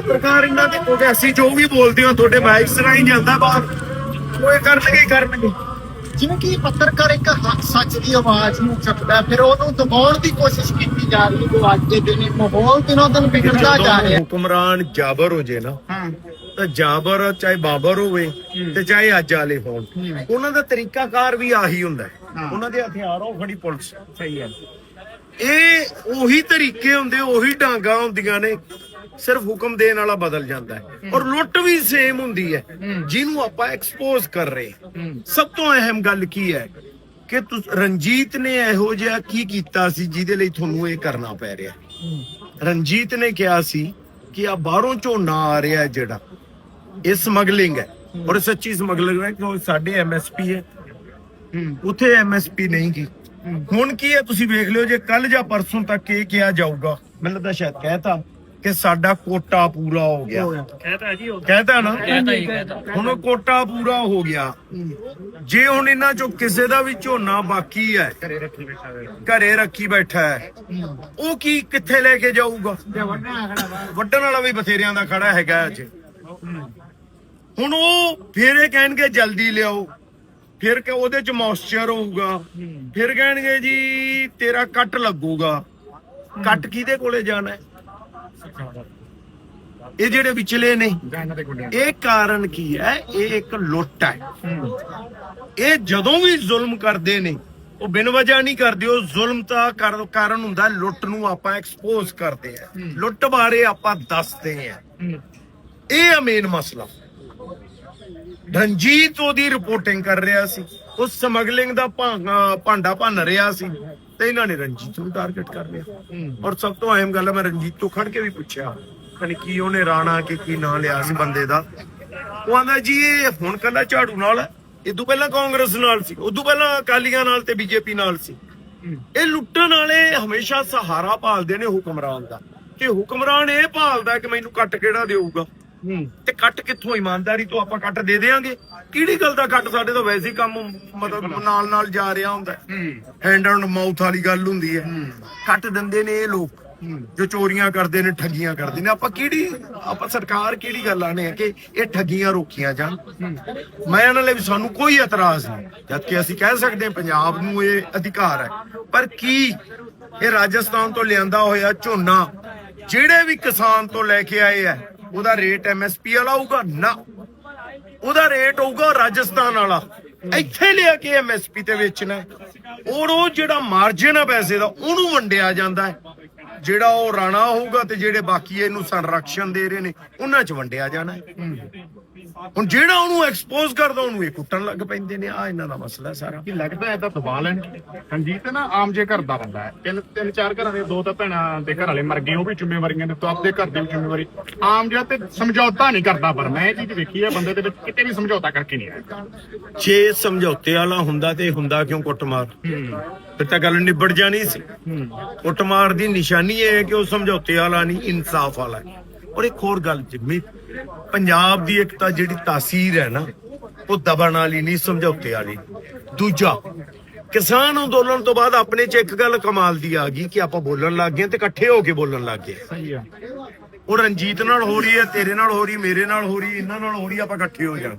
ਪੱਤਰਕਾਰ ਇਹਨਾਂ ਦੇ ਕੋਲ ਅਸੀਂ ਜੋ ਵੀ ਬੋਲਦੇ ਹਾਂ ਤੁਹਾਡੇ ਮਾਈਕਸ ਰਾਹੀਂ ਜਾਂਦਾ ਬਾਹਰ। ਉਹ ਇਹ ਕਰਨਗੇ ਕਰਨਗੇ। ਜਿਵੇਂ ਕਿ ਪੱਤਰਕਾਰ ਇੱਕ ਹੱਕ ਸੱਚ ਦੀ ਆਵਾਜ਼ ਨੂੰ ਚੱਕਦਾ ਫਿਰ ਉਹਨੂੰ ਦਬਾਉਣ ਦੀ ਕੋਸ਼ਿਸ਼ ਕੀਤੀ ਜਾ ਰਹੀ ਹੈ ਅੱਜ ਦੇ ਦਿਨ ਮਾਹੌਲ ਦਿਨੋਂ ਦਿਨ ਵਿਗੜਦਾ ਜਾ ਰਿਹਾ ਹੈ। ਹੁਕਮਰਾਨ ਜਾਬਰ ਹੋ ਜੇ ਨਾ ਹਾਂ। ਤਾਂ ਜਾਬਰ ਚਾਹੇ ਬਾਬਰ ਹੋਵੇ ਤੇ ਚਾਹੇ ਅੱਜ ਵਾਲੇ ਹੋਣ ਉਹਨਾਂ ਦਾ ਤਰੀਕਾਕਾਰ ਵੀ ਆਹੀ ਹੁੰਦਾ। ਉਹਨਾਂ ਦੇ ਹਥਿਆਰ ਉਹ ਖੜੀ ਪੁਲਿਸ ਸਹੀ ਹੈ। ਇਹ ਉਹੀ ਤਰੀਕੇ ਹੁੰਦੇ ਉਹੀ ਡਾਂਗਾ ਹੁੰਦੀਆਂ ਨੇ ਸਿਰਫ ਹੁਕਮ ਦੇਣ ਵਾਲਾ ਬਦਲ ਜਾਂਦਾ ਹੈ। ਔਰ ਲੁੱਟ ਵੀ ਸੇਮ ਹੁੰਦੀ ਹੈ। ਜਿਹਨੂੰ ਆਪਾਂ ਐਕਸਪੋਜ਼ ਕਰ ਰਹੇ। ਸਭ ਤੋਂ ਅਹਿਮ ਗੱਲ ਕੀ ਹੈ ਕਿ ਤੁਸ ਰਣਜੀਤ ਨੇ ਇਹੋ ਜਿਹਾ ਕੀ ਕੀਤਾ ਸੀ ਜਿਹਦੇ ਲਈ ਤੁਹਾਨੂੰ ਇਹ ਕਰਨਾ ਪੈ ਰਿਹਾ। ਰਣਜੀਤ ਨੇ ਕਿਹਾ ਸੀ ਕਿ ਆ ਬਾਹਰੋਂ ਝੋਨਾ ਆ ਰਿਹਾ ਜਿਹੜਾ ਇਹ ਸਮਗਲਿੰਗ ਹੈ। ਔਰ ਸੱਚੀ ਸਮਗਲਿੰਗ ਹੈ ਕਿਉਂ ਸਾਡੇ ਐਮਐਸਪੀ ਹੈ। ਉੱਥੇ ਐਮਐਸਪੀ ਨਹੀਂ ਕੀ ਹੁਣ ਕੀ ਹੈ ਤੁਸੀਂ ਵੇਖ ਲਿਓ ਜੇ ਕੱਲ ਜਾਂ ਪਰਸੋਂ ਤੱਕ ਇਹ ਕਿਹਾ ਜਾਊਗਾ ਮੈਨੂੰ ਲੱਗਦਾ ਸ਼ਾਇਦ ਕਹਿਤਾ। ਕਿ ਸਾਡਾ ਕੋਟਾ ਪੂਰਾ ਹੋ ਗਿਆ। ਕਹਤਾ ਜੀ ਉਹ ਕਹਿਤਾ ਨਾ। ਕਹਤਾ ਹੀ ਕਹਤਾ ਹੁਣ ਉਹ ਕੋਟਾ ਪੂਰਾ ਹੋ ਗਿਆ। ਜੇ ਹੁਣ ਇਹਨਾਂ ਚੋਂ ਕਿਸੇ ਦਾ ਵੀ ਝੋਨਾ ਬਾਕੀ ਹੈ ਘਰੇ ਰੱਖੀ ਬੈਠਾ ਹੈ ਉਹ ਕੀ ਕਿੱਥੇ ਲੈ ਕੇ ਜਾਊਗਾ? ਵੱਢਣ ਵਾਲਾ ਵੀ। ਬਥੇਰਿਆਂ ਦਾ ਖੜਾ ਹੈਗਾ ਅੱਜ। ਹੁਣ ਉਹ ਫਿਰ ਇਹ ਕਹਿਣਗੇ ਜਲਦੀ ਲਿਆਓ। ਫਿਰ ਕਿ ਉਹਦੇ ਚ ਮੌਇਸਚਰ ਹੋਊਗਾ। ਫਿਰ ਕਹਿਣਗੇ ਜੀ ਤੇਰਾ ਕੱਟ ਲੱਗੂਗਾ। ਕੱਟ ਕਿਹਦੇ ਕੋਲੇ ਜਾਣਾ ਹੈ? ਇਹ ਜਿਹੜੇ ਵਿਚਲੇ ਨੇ ਇਹ ਕਾਰਨ ਕੀ ਹੈ? ਇਹ ਇੱਕ ਲੁੱਟ ਹੈ। ਇਹ ਜਦੋਂ ਵੀ ਜ਼ੁਲਮ ਕਰਦੇ ਨੇ ਉਹ ਬਿਨ ਵਜ੍ਹਾ ਨਹੀਂ ਕਰਦੇ ਉਹ ਜ਼ੁਲਮ ਦਾ ਕਰ- ਕਾਰਨ ਹੁੰਦਾ ਲੁੱਟ ਨੂੰ ਆਪਾਂ ਐਕਸਪੋਜ਼ ਕਰਦੇ ਆ ਲੁੱਟ ਬਾਰੇ ਆਪਾਂ ਦੱਸਦੇ ਆ ਇਹ ਆ ਮੇਨ ਮਸਲਾ। ਰਣਜੀਤ ਉਹਦੀ ਰਿਪੋਰਟਿੰਗ ਕਰ ਰਿਹਾ ਸੀ। ਉਹ ਸਮਗਲਿੰਗ ਦਾ ਭਾਂਡਾ ਭੰਨ ਰਿਹਾ ਸੀ ਤੇ ਇਹਨਾਂ ਨੇ ਰਣਜੀਤ ਨੂੰ ਟਾਰਗੇਟ ਕਰ ਲਿਆ। ਔਰ ਸਭ ਤੋਂ ਅਹਿਮ ਗੱਲ ਹੈ ਮੈਂ ਰਣਜੀਤ ਤੋਂ ਖੜ ਕੇ ਵੀ ਪੁੱਛਿਆ ਕਨੀ ਕੀ ਉਹਨੇ ਰਾਣਾ ਕਿ ਕੀ ਨਾਂ ਲਿਆ ਸੀ ਬੰਦੇ ਦਾ। ਉਹ ਆਂਦਾ ਜੀ ਇਹ ਹੁਣ ਕੱਲਾ ਝਾੜੂ ਨਾਲ ਹੈ ਇਦੋਂ ਪਹਿਲਾਂ ਕਾਂਗਰਸ ਨਾਲ ਸੀ ਉਦੋਂ ਪਹਿਲਾਂ ਅਕਾਲੀਆਂ ਨਾਲ ਤੇ ਬੀਜੇਪੀ ਨਾਲ ਸੀ। ਇਹ ਲੁੱਟਣ ਵਾਲੇ ਹਮੇਸ਼ਾ ਸਹਾਰਾ ਭਾਲਦੇ ਨੇ ਹੁਕਮਰਾਨ ਦਾ। ਤੇ ਹੁਕਮਰਾਨ ਇਹ ਭਾਲਦਾ ਕਿ ਮੈਨੂੰ ਕੱਟ ਕਿਹੜਾ ਦੇਊਗਾ? ਤੇ ਕੱਟ ਕਿੱਥੋਂ ਇਮਾਨਦਾਰੀ ਤੋਂ ਆਪਾਂ ਕੱਟ ਦੇ ਦੇਾਂਗੇ? ਕਿਹੜੀ ਗੱਲ ਦਾ ਕੱਟ? ਸਾਡੇ ਤੋਂ ਵੈਸੇ ਹੀ ਕੰਮ ਮਤਲਬ ਨਾਲ ਨਾਲ ਜਾ ਰਿਹਾ ਹੁੰਦਾ। ਹੈਂਡ ਐਂਡ ਮਾਊਥ ਵਾਲੀ ਗੱਲ ਹੁੰਦੀ ਹੈ। ਕੱਟ ਦਿੰਦੇ ਨੇ ਇਹ ਲੋਕ। ਜੋ ਚੋਰੀਆਂ ਕਰਦੇ ਨੇ ਠੱਗੀਆਂ ਕਰਦੇ ਨੇ। ਆਪਾਂ ਕਿਹੜੀ ਆਪਾਂ ਸਰਕਾਰ ਕਿਹੜੀ ਗੱਲ ਆਨੇ ਆ ਕਿ ਇਹ ਠੱਗੀਆਂ ਰੋਕੀਆਂ ਜਾਣ? ਮੈਂ ਇਹਨਾਂ ਲਈ ਸਾਨੂੰ ਕੋਈ ਇਤਰਾਜ਼ ਨਹੀਂ। ਜਦਕਿ ਅਸੀਂ ਕਹਿ ਸਕਦੇ ਹਾਂ ਪੰਜਾਬ ਨੂੰ ਇਹ ਅਧਿਕਾਰ ਹੈ। ਪਰ ਕੀ ਇਹ ਰਾਜਸਥਾਨ ਤੋਂ ਲਿਆਂਦਾ ਹੋਇਆ ਝੋਨਾ ਜਿਹੜੇ ਵੀ ਕਿਸਾਨ ਤੋਂ ਲੈ ਕੇ ਆਏ ਆ ਉਹਦਾ ਰੇਟ ਐਮਐਸਪੀ ਵਾਲਾ ਹੋਊਗਾ, ਨਾ। ਉਹਦਾ ਰੇਟ ਹੋਊਗਾ ਰਾਜਸਥਾਨ ਵਾਲਾ। ਇੱਥੇ ਲਿਆ ਕੇ ਐਮਐਸਪੀ ਤੇ ਵੇਚਣਾ ਔਰ ਉਹ ਜਿਹੜਾ ਮਾਰਜਨ ਆ ਪੈਸੇ ਦਾ, ਉਹਨੂੰ ਵੰਡਿਆ ਜਾਂਦਾ ਹੈ। ਜਿਹੜਾ ਉਹ ਰਾਣਾ ਹੋਊਗਾ ਤੇ ਜਿਹੜੇ ਬਾਕੀ ਇਹਨੂੰ ਸੰਰਕਸ਼ਣ ਦੇ ਰਹੇ ਨੇ, ਉਹਨਾਂ 'ਚ ਵੰਡਿਆ ਜਾਣਾ ਹੈ। ਹੁਣ ਜਿਹੜਾ ਉਹਨੂੰ ਐਕਸਪੋਜ਼ ਕਰਦਾ ਉਹਨੂੰ ਇਹ ਕੁੱਟਣ ਲੱਗ ਪੈਂਦੇ ਨੇ। ਆ ਇਹਨਾਂ ਦਾ ਮਸਲਾ ਸਾਰਾ। ਕੀ ਲੱਗਦਾ ਹੈ ਤਾਂ ਦਬਾ ਲੈਣ ਰਣਜੀਤ ਨਾ ਆਮ ਜੇ ਘਰ ਦਾ ਬੰਦਾ ਹੈ। ਤਿੰਨ ਤਿੰਨ ਚਾਰ ਘਰਾਂ ਦੇ ਦੋ ਤਾਂ ਭੈਣਾਂ ਦੇ ਘਰ ਵਾਲੇ ਮਰ ਗਏ ਉਹ ਵੀ ਜ਼ਿੰਮੇਵਾਰੀਆਂ ਨੇ ਤੋਂ ਆਪਦੇ ਘਰ ਦੀ ਜ਼ਿੰਮੇਵਾਰੀ। ਆਮ ਜਿਹਾ ਤੇ ਸਮਝੌਤਾ ਨਹੀਂ ਕਰਦਾ ਪਰ ਮੈਂ ਇਹ ਚੀਜ਼ ਵੇਖੀ ਹੈ ਬੰਦੇ ਦੇ ਵਿੱਚ ਕਿਤੇ ਵੀ ਸਮਝੌਤਾ ਕਰਕੇ ਨਹੀਂ ਆਇਆ। ਜੇ ਸਮਝੌਤੇ ਵਾਲਾ ਹੁੰਦਾ ਤੇ ਹੁੰਦਾ ਕਿਉਂ ਕੁੱਟਮਾਰ? ਫਿਰ ਤਾਂ ਗੱਲ ਨਿਬੜ ਜਾਣੀ ਸੀ। ਕੁੱਟਮਾਰ ਦੀ ਨਿਸ਼ਾਨੀ ਇਹ ਹੈ ਕਿ ਉਹ ਸਮਝੌਤੇ ਵਾਲਾ ਨਹੀਂ ਇਨਸਾਫ ਵਾਲਾ ਹੈ ਔਰ ਇੱਕ ਹੋਰ ਗੱਲ ਜਿੰਮੀ ਪੰਜਾਬ ਦੀ ਇੱਕ ਤਾਂ ਜਿਹੜੀ ਤਾਸੀਰ ਹੈ ਨਾ ਉਹ ਦਬਣ ਵਾਲੀ ਨਹੀਂ ਸਮਝੌਤੇ ਵਾਲੀ। ਦੂਜਾ ਕਿਸਾਨ ਅੰਦੋਲਨ ਤੋਂ ਬਾਅਦ ਆਪਣੇ ਚ ਇੱਕ ਗੱਲ ਕਮਾਲ ਦੀ ਆ ਗਈ ਕਿ ਆਪਾਂ ਬੋਲਣ ਲੱਗ ਗਏ ਤੇ ਇਕੱਠੇ ਹੋ ਕੇ ਬੋਲਣ ਲੱਗ ਗਏ। ਸਹੀ ਆ। ਉਹ ਰਣਜੀਤ ਨਾਲ ਹੋ ਰਹੀ ਹੈ ਤੇਰੇ ਨਾਲ ਹੋ ਰਹੀ ਮੇਰੇ ਨਾਲ ਹੋ ਰਹੀ ਇਹਨਾਂ ਨਾਲ ਹੋ ਰਹੀ ਆਪਾਂ ਇਕੱਠੇ ਹੋ ਜਾਣ।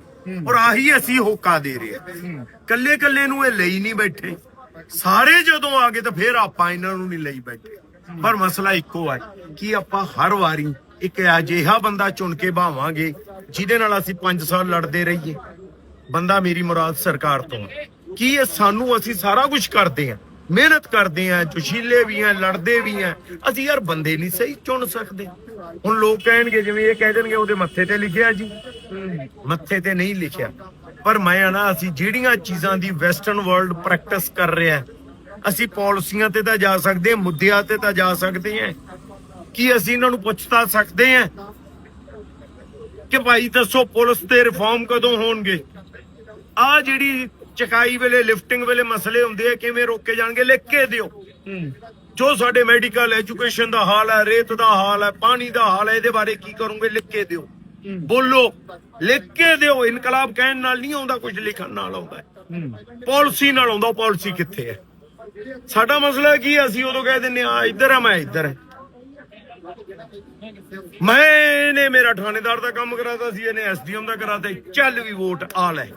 ਔਰ ਆਹੀ ਅਸੀਂ ਹੋਕਾ ਦੇ ਰਹੇ ਹਾਂ। ਕੱਲੇ ਕੱਲੇ ਨੂੰ ਇਹ ਲਈ ਨਹੀਂ ਬੈਠੇ। ਸਾਰੇ ਜਦੋਂ ਆ ਗਏ ਤਾਂ ਫਿਰ ਆਪਾਂ ਇਹਨਾਂ ਨੂੰ ਨਹੀਂ ਲਈ ਬੈਠੇ। ਪਰ ਮਸਲਾ ਇੱਕੋ ਹੈ ਕਿ ਆਪਾਂ ਹਰ ਵਾਰੀ ਇੱਕ ਅਜਿਹਾ ਬੰਦਾ ਚੁਣ ਕੇ ਭਾਵਾਂਗੇ, ਜਿਹਦੇ ਨਾਲ ਅਸੀਂ 5 ਸਾਲ ਲੜਦੇ ਰਹੀਏ। ਬੰਦਾ ਮੇਰੀ ਮੁਰਾਦ ਸਰਕਾਰ ਤੋਂ ਕੀ ਇਹ ਸਾਨੂੰ ਅਸੀਂ ਸਾਰਾ ਕੁਝ ਕਰਦੇ ਆ ਮਿਹਨਤ ਕਰਦੇ ਆ ਜੋਸ਼ੀਲੇ ਵੀ ਆ ਲੜਦੇ ਵੀ ਆ ਅਸੀਂ ਯਾਰ ਬੰਦੇ ਨਹੀਂ ਸਹੀ ਚੁਣ ਸਕਦੇ। ਹੁਣ ਲੋਕ ਕਹਿਣਗੇ, ਜਿਵੇਂ ਇਹ ਕਹਿ ਦੇਣਗੇ, ਉਹਦੇ ਮੱਥੇ ਤੇ ਲਿਖਿਆ ਜੀ। ਮੱਥੇ ਤੇ ਨਹੀਂ ਲਿਖਿਆ। ਪਰ ਮੈਂ ਨਾ, ਅਸੀਂ ਜਿਹੜੀਆਂ ਚੀਜ਼ਾਂ ਦੀ ਵੈਸਟਰਨ ਵਰਲਡ ਪ੍ਰੈਕਟਿਸ ਕਰ ਰਿਹਾ ਅਸੀਂ ਪਾਲਿਸੀਆਂ ਤੇ ਤਾਂ ਜਾ ਸਕਦੇ ਹਾਂ, ਮੁੱਦਿਆਂ ਤੇ ਤਾਂ ਜਾ ਸਕਦੇ ਹਾਂ। ਕੀ ਅਸੀਂ ਇਹਨਾਂ ਨੂੰ ਪੁੱਛ ਤਾਂ ਸਕਦੇ ਹਾਂ ਕਿ ਭਾਈ ਦੱਸੋ ਪੁਲਿਸ ਤੇ ਰਿਫਾਰਮ ਕਦੋਂ ਹੋਣਗੇ? ਆ ਜਿਹੜੀ ਚਕਾਈ ਵੇਲੇ ਲਿਫਟਿੰਗ ਵੇਲੇ ਮਸਲੇ ਹੁੰਦੇ ਆ ਕਿਵੇਂ ਰੋਕੇ ਜਾਣਗੇ ਲਿਖ ਕੇ ਦਿਓ। ਜੋ ਸਾਡੇ ਮੈਡੀਕਲ ਐਜੂਕੇਸ਼ਨ ਦਾ ਹਾਲ ਹੈ ਰੇਤ ਦਾ ਹਾਲ ਹੈ ਪਾਣੀ ਦਾ ਹਾਲ ਹੈ ਇਹਦੇ ਬਾਰੇ ਕੀ ਕਰੋਗੇ ਲਿਖ ਕੇ ਦਿਓ। ਬੋਲੋ ਲਿਖ ਕੇ ਦਿਓ ਇਨਕਲਾਬ ਕਹਿਣ ਨਾਲ ਨਹੀਂ ਆਉਂਦਾ ਕੁਝ ਲਿਖਣ ਨਾਲ ਆਉਂਦਾ। ਪਾਲਿਸੀ ਨਾਲ ਆਉਂਦਾ ਪਾਲਿਸੀ ਕਿੱਥੇ ਹੈ? ਸਾਡਾ ਮਸਲਾ ਕੀ ਹੈ? ਅਸੀਂ ਉਦੋਂ ਕਹਿ ਦਿੰਨੇ ਆ ਇੱਧਰ ਆ ਮੈਂ ਇੱਧਰ ਹੈ ਮੈਂ ਨੇ ਮੇਰਾ ਥਾਣੇਦਾਰ ਦਾ ਕੰਮ ਕਰਾਤਾ ਸੀ, ਇਹਨੇ ਐਸਡੀਐਮ ਦਾ ਕਰਾਤਾ ਚੱਲ ਵੀ ਵੋਟ ਆ ਲੈ।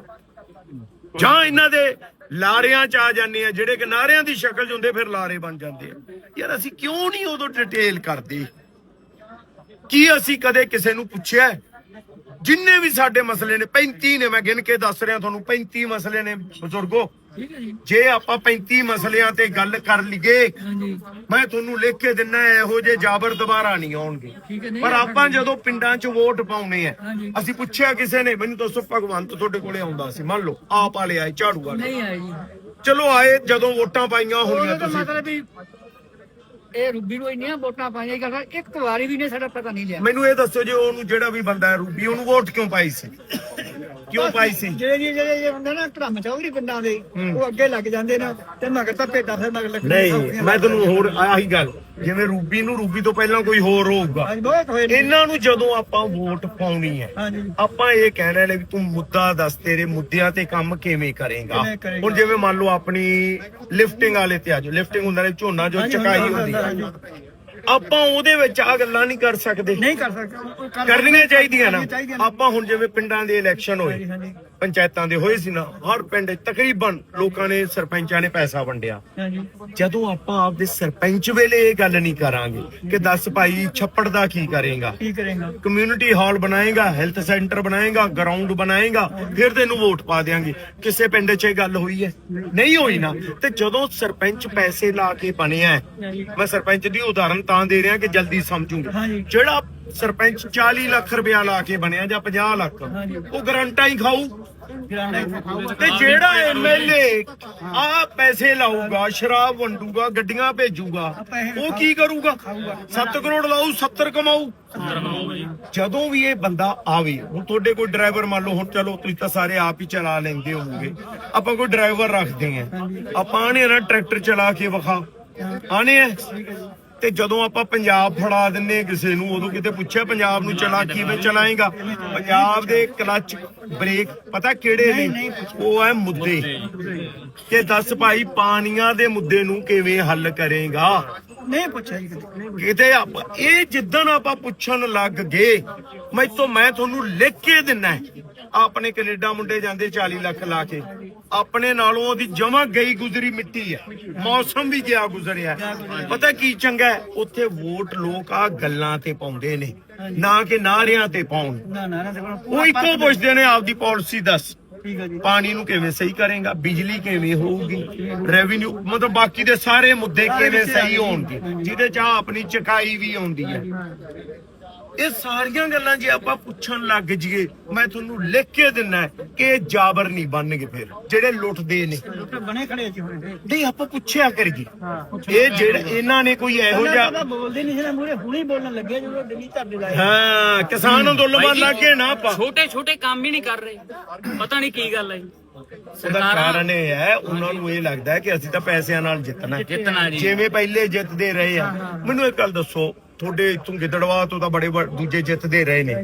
ਜਾਂ ਇਹਨਾਂ ਦੇ ਲਾਰਿਆਂ ਚ ਆ ਜਾਂਦੇ ਆ, ਜਿਹੜੇ ਕਿ ਨਾਰਿਆਂ ਦੀ ਸ਼ਕਲ ਚ ਹੁੰਦੇ, ਫਿਰ ਲਾਰੇ ਬਣ ਜਾਂਦੇ ਆ। ਯਾਰ ਅਸੀਂ ਕਿਉਂ ਨਹੀਂ ਉਦੋਂ ਡਿਟੇਲ ਕਰਦੇ? ਕੀ ਅਸੀਂ ਕਦੇ ਕਿਸੇ ਨੂੰ ਪੁੱਛਿਆ? ਜਿੰਨੇ ਵੀ ਸਾਡੇ ਮਸਲੇ ਨੇ 35 ਨੇ, ਮੈਂ ਗਿਣ ਕੇ ਦੱਸ ਰਿਹਾ ਤੁਹਾਨੂੰ 35 ਮਸਲੇ ਨੇ ਬਜ਼ੁਰਗੋ। ਜੀ ਆਪਾਂ 35 ਮਸਲਿਆਂ ਤੇ ਗੱਲ ਕਰ ਲਈਏ ਮੈਂ ਤੁਹਾਨੂੰ ਲਿਖ ਕੇ ਦਿੰਨਾ ਇਹੋ ਜੇ ਜਾਬਰ ਦੁਬਾਰਾ ਨਹੀਂ ਆਉਣਗੇ। ਪਰ ਆਪਾਂ ਜਦੋਂ ਪਿੰਡਾਂ 'ਚ ਵੋਟ ਪਾਉਣੇ ਆ। ਅਸੀਂ ਪੁੱਛਿਆ ਕਿਸੇ ਨੇ ਮੈਨੂੰ ਦੱਸੋ ਭਗਵੰਤ ਤੁਹਾਡੇ ਕੋਲੇ ਆਉਂਦਾ ਸੀ? ਮੰਨ ਲਓ ਆਪ ਵਾਲੇ ਆਏ ਝਾੜੂ ਵਾਲੇ ਨਹੀਂ ਆਇਆ ਜੀ। ਚਲੋ ਆਏ ਜਦੋਂ ਵੋਟਾਂ ਪਾਈਆਂ ਹੋਣੀਆਂ ਤੁਸੀਂ। ਮਤਲਬ ਵੀ ਇਹ ਰੂਬੀ ਨੂੰ ਇੰਨੀਆਂ ਵੋਟਾਂ ਪਾਈਆਂ ਅਗਰ ਇੱਕ ਵਾਰੀ ਵੀ ਨੇ ਸਾਡਾ ਪਤਾ ਨਹੀਂ ਲਿਆ। ਮੈਨੂੰ ਇਹ ਦੱਸੋ ਜੇ ਉਹਨੂੰ ਜਿਹੜਾ ਵੀ ਬੰਦਾ ਹੈ ਰੂਬੀ ਉਹਨੂੰ ਵੋਟ ਕਿਉਂ ਪਾਈ ਸੀ? ਕਿਉਂ ਪਾਈ ਸੀ? ਜਿਹੜੇ ਜੀ ਜਿਹੜੇ ਇਹ ਹੁੰਦੇ ਨਾ ਧਰਮ ਚੌਧਰੀ ਪਿੰਡਾਂ ਦੇ ਉਹ ਅੱਗੇ ਲੱਗ ਜਾਂਦੇ ਨੇ ਤੇ ਮਗਰ ਤਾਂ ਭੇਡਾਂ ਫਿਰ ਮਗਰ ਲੱਗ ਨਹੀਂ ਮੈਂ ਤੁਹਾਨੂੰ ਹੋਰ ਆਹੀ ਗੱਲ ਜਿਵੇਂ ਰੂਬੀ ਨੂੰ ਰੂਬੀ ਤੋਂ ਪਹਿਲਾਂ ਕੋਈ ਹੋਰ ਹੋਊਗਾ। ਇਹਨਾਂ ਨੂੰ ਜਦੋਂ ਆਪਾਂ ਵੋਟ ਪਾਉਣੀ ਹੈ ਆਪਾਂ ਇਹ ਕਹਿਣਾ ਨੇ ਵੀ ਤੂੰ ਮੁੱਦਾ ਦੱਸ ਤੇਰੇ ਮੁੱਦਿਆਂ ਤੇ ਕੰਮ ਕਿਵੇਂ ਕਰੇਗਾ। ਹੁਣ ਜਿਵੇਂ ਮੰਨ ਲਓ ਆਪਣੀ ਲਿਫਟਿੰਗ ਵਾਲੇ ਤੇ ਆਜੋ ਲਿਫਟਿੰਗ ਹੁੰਦਾ ਨੇ ਝੋਨਾ ਜੋ ਚਕਾਈ ਹੁੰਦੀ। ਹੈ। ਆਪਾਂ ਉਹਦੇ ਵਿੱਚ ਆ ਗੱਲਾਂ ਨਹੀਂ ਕਰ ਸਕਦੇ। ਨਹੀਂ ਕਰ ਸਕਦੇ। ਕਰਨੀਆਂ ਚਾਹੀਦੀਆਂ ਨਾ। ਆਪਾਂ ਹੁਣ ਜਿਵੇਂ ਪਿੰਡਾਂ ਦੇ ਇਲੈਕਸ਼ਨ ਹੋਏ ਪੰਚਾਇਤਾਂ ਦੇ ਹੋਏ ਸੀ ਨਾ ਹਰ ਪਿੰਡ ਤਕਰੀਬਨ ਲੋਕਾਂ ਨੇ ਸਰਪੰਚਾਂ ਨੇ ਪੈਸਾ ਵੰਡਿਆ। ਜਦੋਂ ਆਪਾਂ ਆਪਦੇ ਸਰਪੰਚ ਵੇਲੇ ਇਹ ਗੱਲ ਨਹੀਂ ਕਰਾਂਗੇ ਕਿ ਦੱਸ ਭਾਈ ਛੱਪੜ ਦਾ ਕੀ ਕਰੇਗਾ? ਕੀ ਕਰੇਗਾ? ਕਮਿਊਨਿਟੀ ਹਾਲ ਬਣਾਏਗਾ ਹੈਲਥ ਸੈਂਟਰ ਬਣਾਏਗਾ ਗਰਾਊਂਡ ਬਣਾਏਗਾ ਫਿਰ ਤੈਨੂੰ ਵੋਟ ਪਾ ਦੇਾਂਗੇ ਕਿਸੇ ਪਿੰਡ 'ਚ ਇਹ ਗੱਲ ਹੋਈ ਹੈ? ਨਹੀਂ ਹੋਈ ਨਾ। ਤੇ ਜਦੋਂ ਸਰਪੰਚ ਪੈਸੇ ਲਾ ਕੇ ਬਣਿਆ ਮੈਂ ਸਰਪੰਚ ਦੀ ਉਦਾਹਰਨ ਤਾਂ ਦੇ ਰਿਹਾ ਕਿ ਜਲਦੀ ਸਮਝੂਗੇ। ਜਿਹੜਾ ਸਰਪੰਚ 40 ਲੱਖ ਰੁਪਇਆ ਲਾ ਕੇ ਬਣਿਆ ਜਾਂ 50 ਲੱਖ। ਉਹ ਗਰੰਟਾਂ ਹੀ ਖਾਊ। ਤੇ ਜਿਹੜਾ ਐਮਐਲਏ ਆ ਪੈਸੇ ਲਾਊਗਾ ਸ਼ਰਾਬ ਵੰਡੂਗਾ ਗੱਡੀਆਂ ਭੇਜੂਗਾ ਉਹ ਕੀ ਕਰੂਗਾ? 7 ਕਰੋੜ ਲਾਊ 70 ਕਮਾਊ। ਜਦੋਂ ਵੀ ਇਹ ਬੰਦਾ ਆਵੇ ਹੁਣ ਤੁਹਾਡੇ ਕੋਈ ਡਰਾਈਵਰ ਮੰਨ ਲਓ ਹੁਣ ਚਲੋ ਤੁਸੀਂ ਤਾਂ ਸਾਰੇ ਆਪ ਹੀ ਚਲਾ ਲੈਂਦੇ ਹੋਵੋਗੇ। ਆਪਾਂ ਕੋਈ ਡਰਾਈਵਰ ਰੱਖਦੇ ਆਂ ਆਪਾਂ ਆਣੇ ਨਾ ਟਰੈਕਟਰ ਚਲਾ ਕੇ ਵਿਖਾ। ਆਣੇ ਆ? ਤੇ ਜਦੋਂ ਆਪਾਂ ਪੰਜਾਬ ਫੜਾ ਦਿੰਨੇ ਕਿਸੇ ਨੂੰ ਉਦੋਂ ਕਿਤੇ ਪੁੱਛਿਆ ਪੰਜਾਬ ਨੂੰ ਚਲਾ ਕਿਵੇਂ ਚਲਾਏਗਾ? ਪੰਜਾਬ ਦੇ ਕਲਚ ਬ੍ਰੇਕ ਪਤਾ ਕਿਹੜੇ ਨੇ? ਉਹ ਹੈ ਮੁੱਦੇ। ਕਿ ਦੱਸ ਭਾਈ ਪਾਣੀਆਂ ਦੇ ਮੁੱਦੇ ਨੂੰ ਕਿਵੇਂ ਹੱਲ ਕਰੇਗਾ? ਨਹੀਂ ਪੁੱਛਿਆ ਜੀ ਕਿਤੇ ਆਪਾਂ ਇਹ ਜਿੱਦਣ ਆਪਾਂ ਪੁੱਛਣ ਲੱਗ ਗਏ ਮੈਂ ਤੋਂ ਮੈਂ ਤੁਹਾਨੂੰ ਲਿਖ ਕੇ ਦਿੰਨਾ। ਆਪਣੇ ਕੈਨੇਡਾ ਮੁੰਡੇ ਜਾਂਦੇ 40 ਲੱਖ ਲਾ ਕੇ। ਆਪਣੇ ਨਾਲੋਂ ਉਹਦੀ ਜਮਾ ਗਈ ਗੁਜ਼ਰੀ ਮਿੱਟੀ ਹੈ ਮੌਸਮ ਵੀ ਗਿਆ ਗੁਜ਼ਰਿਆ। ਪਤਾ ਕੀ ਚੰਗਾ ਹੈ? ਉੱਥੇ ਵੋਟ ਲੋਕ ਆ ਗੱਲਾਂ ਤੇ ਪਾਉਂਦੇ ਨੇ। ਨਾ ਕਿ ਨਾਰਿਆਂ ਤੇ ਪਾਉਣ। ਉਹ ਇੱਕੋ ਪੁੱਛਦੇ ਨੇ ਆਪਦੀ ਪਾਲਿਸੀ ਦੱਸ। ਪਾਣੀ ਨੂੰ ਕਿਵੇਂ ਸਹੀ ਕਰੇਗਾ? ਬਿਜਲੀ ਕਿਵੇਂ ਹੋਊਗੀ? ਰੈਵਨਿਊ ਮਤਲਬ ਬਾਕੀ ਦੇ ਸਾਰੇ ਮੁੱਦੇ ਕਿਵੇਂ ਸਹੀ ਹੋਣਗੇ? ਜਿਹਦੇ ਚ ਆਪਣੀ ਚਕਾਈ ਵੀ ਆਉਂਦੀ ਹੈ। ਇਹ ਸਾਰੀਆਂ ਗੱਲਾਂ ਜੇ ਆਪਾਂ ਪੁੱਛਣ ਲੱਗ ਜੀਏ ਮੈਂ ਤੁਹਾਨੂੰ ਲਿਖ ਕੇ ਦਿੰਨਾ ਕਿ ਇਹ ਜਾਬਰ ਨਹੀਂ ਬਣਨਗੇ ਫਿਰ ਜਿਹੜੇ ਲੁੱਟਦੇ ਨੇ। ਬਣੇ ਖੜੇ ਹੁਣ। ਨਹੀਂ ਆਪਾਂ ਪੁੱਛਿਆ ਕਰੀਏ ਇਹ ਜਿਹੜਾ ਇਹਨਾਂ ਨੇ ਕੋਈ ਇਹੋ ਜਿਹਾ ਬੋਲਦੇ ਨਹੀਂ ਸੀ ਨਾ ਮੂਰੇ ਹੁਣੇ ਬੋਲਣ ਲੱਗੇ ਜਦੋਂ ਦਿੱਲੀ ਧਰਦੇ ਲਾਏ। ਹਾਂ ਕਿਸਾਨ ਅੰਦੋਲਨ ਲੱਗੇ ਨਾ ਆਪਾਂ। ਛੋਟੇ ਛੋਟੇ ਕੰਮ ਹੀ ਨਹੀਂ ਕਰ ਰਹੇ। ਪਤਾ ਨਹੀਂ ਕੀ ਗੱਲ ਹੈ ਜੀ। ਉਹਦਾ ਕਾਰਨ ਇਹ ਹੈ ਉਹਨਾਂ ਨੂੰ ਇਹ ਲੱਗਦਾ ਹੈ ਕਿ ਅਸੀਂ ਤਾਂ ਪੈਸਿਆਂ ਨਾਲ ਜਿੱਤਣਾ ਹੈ। ਜਿੱਤਣਾ ਜੀ। ਜਿਵੇਂ ਪਹਿਲੇ ਜਿੱਤਦੇ ਰਹੇ ਆ। ਮੈਨੂੰ ਇੱਕ ਗੱਲ ਦੱਸੋ ਤੁਹਾਡੇ ਇਥੋਂ ਗਿੱਦੜਵਾ ਤੋਂ ਤਾਂ ਬੜੇ ਦੂਜੇ ਜਿੱਤਦੇ ਰਹੇ ਨੇ।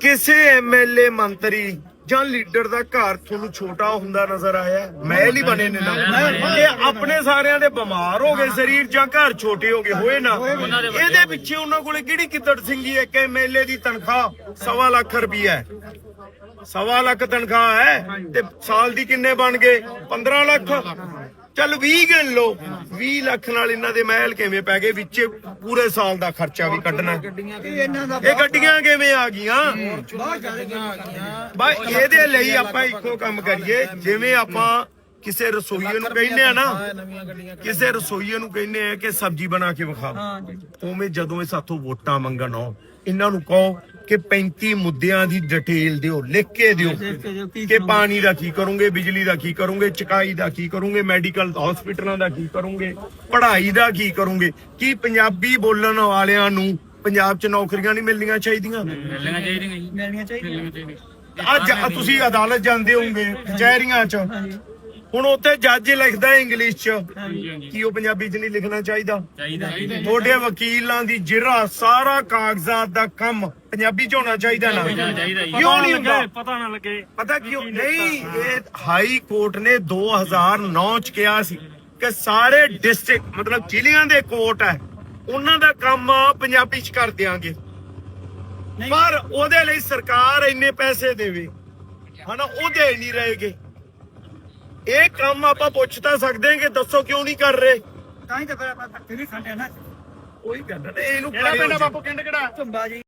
ਕਿਸੇ ਐਮਐਲਏ ਮੰਤਰੀ ਜਾਂ ਲੀਡਰ ਦਾ ਘਰ ਤੁਹਾਨੂੰ ਛੋਟਾ ਹੁੰਦਾ ਨਜ਼ਰ ਆਇਆ? ਮਹਿਲ ਹੀ ਬਣੇ ਨੇ ਨਾ। ਇਹ ਆਪਣੇ ਸਾਰਿਆਂ ਦੇ ਬਿਮਾਰ ਹੋ ਗਏ ਸਰੀਰ ਜਾਂ ਘਰ ਛੋਟੇ ਹੋ ਗਏ ਹੋਏ ਨਾ। ਇਹਦੇ ਪਿੱਛੇ ਉਹਨਾਂ ਕੋਲੇ ਕਿਹੜੀ ਕਿੱਦੜ ਸਿੰਘੀ ਇੱਕ ਐਮਐਲਏ ਦੀ ਤਨਖਾਹ ਸਵਾ ਲੱਖ ਰੁਪਈਆ ਹੈ। ਸਵਾ ਲੱਖ ਤਨਖਾਹ ਹੈ ਤੇ ਸਾਲ ਦੀ ਕਿੰਨੇ ਬਣ ਗਏ? 15 ਲੱਖ। ਚੱਲ 20 ਗਿਣ ਲਓ। 20 ਲੱਖ ਨਾਲ ਇਹਨਾਂ ਦੇ ਮਹਿਲ ਕਿਵੇਂ ਪੈ ਗਏ? ਵਿੱਚ ਪੂਰੇ ਸਾਲ ਦਾ ਖਰਚਾ ਵੀ ਕੱਢਣਾ। ਇਹ ਗੱਡੀਆਂ ਕਿਵੇਂ ਆ ਗਈਆਂ? ਬਾਈ ਇਹਦੇ ਲਈ ਆਪਾਂ ਇੱਕੋ ਕੰਮ ਕਰੀਏ। ਜਿਵੇਂ ਆਪਾਂ ਕਿਸੇ ਰਸੋਈਏ ਨੂੰ ਕਹਿੰਦੇ ਆ ਨਾ ਕਿਸੇ ਰਸੋਈਏ ਨੂੰ ਕਹਿੰਦੇ ਆ ਕਿ ਸਬਜ਼ੀ ਬਣਾ ਕੇ ਵਿਖਾ ਹਾਂ ਜੀ ਉਵੇਂ ਜਦੋਂ ਇਹ ਸਾਥੋਂ ਵੋਟਾਂ ਮੰਗਣ ਆਉ ਇਹਨਾਂ ਨੂੰ ਕਹੋ ਕਿ 35 ਮੁੱਦਿਆਂ ਦੀ ਡਿਟੇਲ ਦਿਓ ਲਿਖ ਕੇ ਦਿਓ ਕੇ ਪਾਣੀ ਦਾ ਕੀ ਕਰੋਗੇ ਬਿਜਲੀ ਦਾ ਕੀ ਕਰੋਗੇ ਚਕਾਈ ਦਾ ਕੀ ਕਰੋਗੇ ਮੈਡੀਕਲ ਹਸਪੀਟਲਾਂ ਦਾ ਕੀ ਕਰੋਗੇ ਪੜ੍ਹਾਈ ਦਾ ਕੀ ਕਰੋਗੇ ਕੀ ਪੰਜਾਬੀ ਬੋਲਣ ਵਾਲਿਆਂ ਨੂੰ ਪੰਜਾਬ 'ਚ ਨੌਕਰੀਆਂ ਨਹੀਂ ਮਿਲਣੀਆਂ ਚਾਹੀਦੀਆਂ? ਮਿਲਣਾ ਚਾਹੀਦੀਆਂ ਜੀ। ਮਿਲਣੀਆਂ ਚਾਹੀਦੀਆਂ? ਅੱਜ ਤੁਸੀਂ ਅਦਾਲਤ ਜਾਂਦੇ ਹੋਗੇ ਕਚਹਿਰੀਆਂ 'ਚ। ਹੁਣ ਉੱਥੇ ਜੱਜ ਲਿਖਦਾ ਹੈ ਇੰਗਲਿਸ਼ 'ਚ ਹਾਂਜੀ ਹਾਂਜੀ। ਕੀ ਉਹ ਪੰਜਾਬੀ 'ਚ ਨਹੀਂ ਲਿਖਣਾ ਚਾਹੀਦਾ। ਚਾਹੀਦਾ। ਤੁਹਾਡੇ ਵਕੀਲਾਂ ਦੀ ਜਿਹੜਾ ਸਾਰਾ ਕਾਗਜ਼ਾਤ ਦਾ ਕੰਮ ਪੰਜਾਬੀ 'ਚ ਹੋਣਾ ਚਾਹੀਦਾ ਨਾ। ਕਿਉਂ ਨਹੀਂ ਹੁੰਦਾ? ਪਤਾ ਨਾ ਲੱਗੇ। ਪਤਾ ਕਿਉਂ? ਨਹੀਂ ਇਹ ਹਾਈ ਕੋਰਟ ਨੇ 2009 ਚ ਕਿਹਾ ਸੀ ਕਿ ਸਾਰੇ ਡਿਸਟ੍ਰਿਕਟ ਮਤਲਬ ਜ਼ਿਲ੍ਹਿਆਂ ਦੇ ਕੋਰਟ ਹੈ ਉਹਨਾਂ ਦਾ ਕੰਮ ਪੰਜਾਬੀ ਚ ਕਰ ਦਿਆਂਗੇ। ਨਹੀਂ। ਪਰ ਉਹਦੇ ਲਈ ਸਰਕਾਰ ਇੰਨੇ ਪੈਸੇ ਦੇਵੇ। ਹਨਾ ਉਹ ਦੇ ਨਹੀਂ ਰਹੇਗੇ। ਇਹ ਕੰਮ ਆਪਾਂ ਪੁੱਛ ਤਾਂ ਸਕਦੇ ਹਾਂ ਕਿ ਦੱਸੋ ਕਿਉਂ ਨਹੀਂ ਕਰ ਰਹੇ। ਤਾਂ ਹੀ ਤਾਂ ਫਿਰ ਆਪਾਂ ਧੱਕੇ ਵੀ ਖਾਂਦੇ ਨਾ। ਉਹੀ ਕਹਿੰਦਾ ਤੇ ਇਹਨੂੰ ਕਿਹੜਾ ਪਿੰਡ। ਬਾਪੂ? ਪਿੰਡ ਕਿਹੜਾ? ਝੁੰਬਾ ਜੀ।